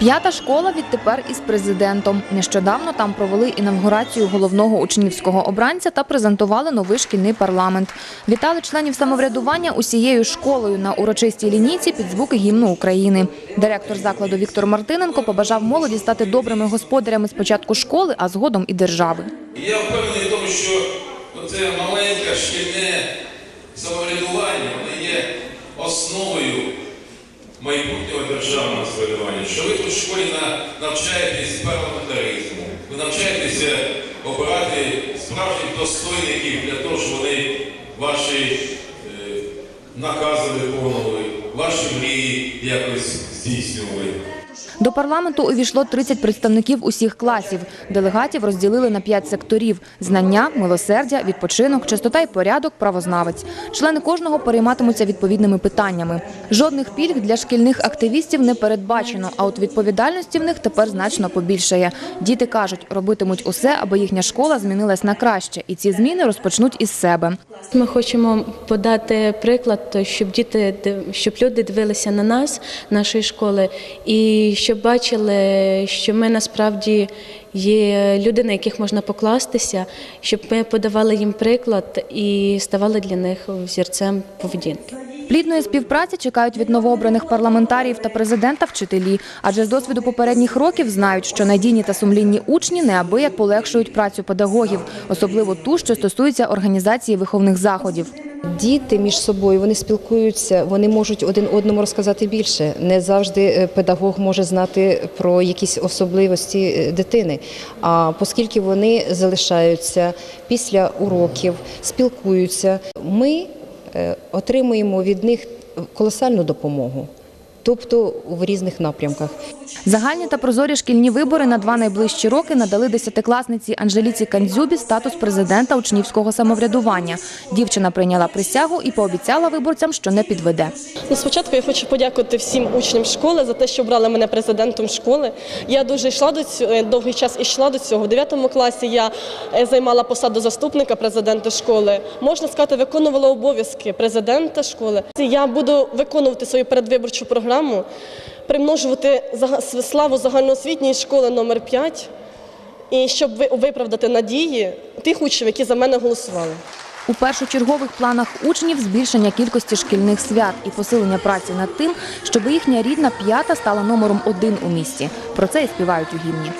П'ята школа відтепер із президентом. Нещодавно там провели інавгурацію головного учнівського обранця та презентували новий шкільний парламент. Вітали членів самоврядування усією школою на урочистій лінійці під звуки гімну України. Директор закладу Віктор Мартиненко побажав молоді стати добрими господарями спочатку школи, а згодом і держави. Я впевнений в тому, що це маленьке шкільне самоврядування воно є основою майбутнього державного самоврядування. Що ви тут в школі на- навчаєтесь парламентаризму, ви навчаєтеся обирати справжніх достойників для того, щоб вони ваші е, накази виконували, ваші мрії якось здійснювали. До парламенту увійшло 30 представників усіх класів. Делегатів розділили на п'ять секторів: знання, милосердя, відпочинок, чистота і порядок, правознавець. Члени кожного перейматимуться відповідними питаннями. Жодних пільг для шкільних активістів не передбачено, а от відповідальності в них тепер значно побільшає. Діти кажуть, робитимуть усе, аби їхня школа змінилась на краще, і ці зміни розпочнуть із себе. Ми хочемо подати приклад, щоб діти щоб люди дивилися на нас, нашої школи, і щоб бачили, що ми насправді є люди, на яких можна покластися, щоб ми подавали їм приклад і ставали для них взірцем поведінки. Плідної співпраці чекають від новообраних парламентарів та президента вчителі, адже з досвіду попередніх років знають, що надійні та сумлінні учні неабияк полегшують працю педагогів, особливо ту, що стосується організації виховних заходів. Діти між собою вони спілкуються, вони можуть один одному розказати більше. Не завжди е, педагог може знати про якісь особливості е, дитини. А оскільки вони залишаються після уроків, спілкуються, ми е, отримуємо від них колосальну допомогу, тобто в різних напрямках. Загальні та прозорі шкільні вибори на два найближчі роки надали десятикласниці Анжеліці Кандзюбі статус президента учнівського самоврядування. Дівчина прийняла присягу і пообіцяла виборцям, що не підведе. Ну, спочатку я хочу подякувати всім учням школи за те, що обрали мене президентом школи. Я дуже йшла до цього, довгий час йшла до цього. В 9 класі я е, займала посаду заступника президента школи. Можна сказати, виконувала обов'язки президента школи. Я буду виконувати свою передвиборчу програму, примножувати славу загальноосвітньої школи номер 5 і щоб виправдати надії тих учнів, які за мене голосували. У першочергових планах учнів збільшення кількості шкільних свят і посилення праці над тим, щоб їхня рідна п'ята стала номером один у місті. Про це і співають у гімні.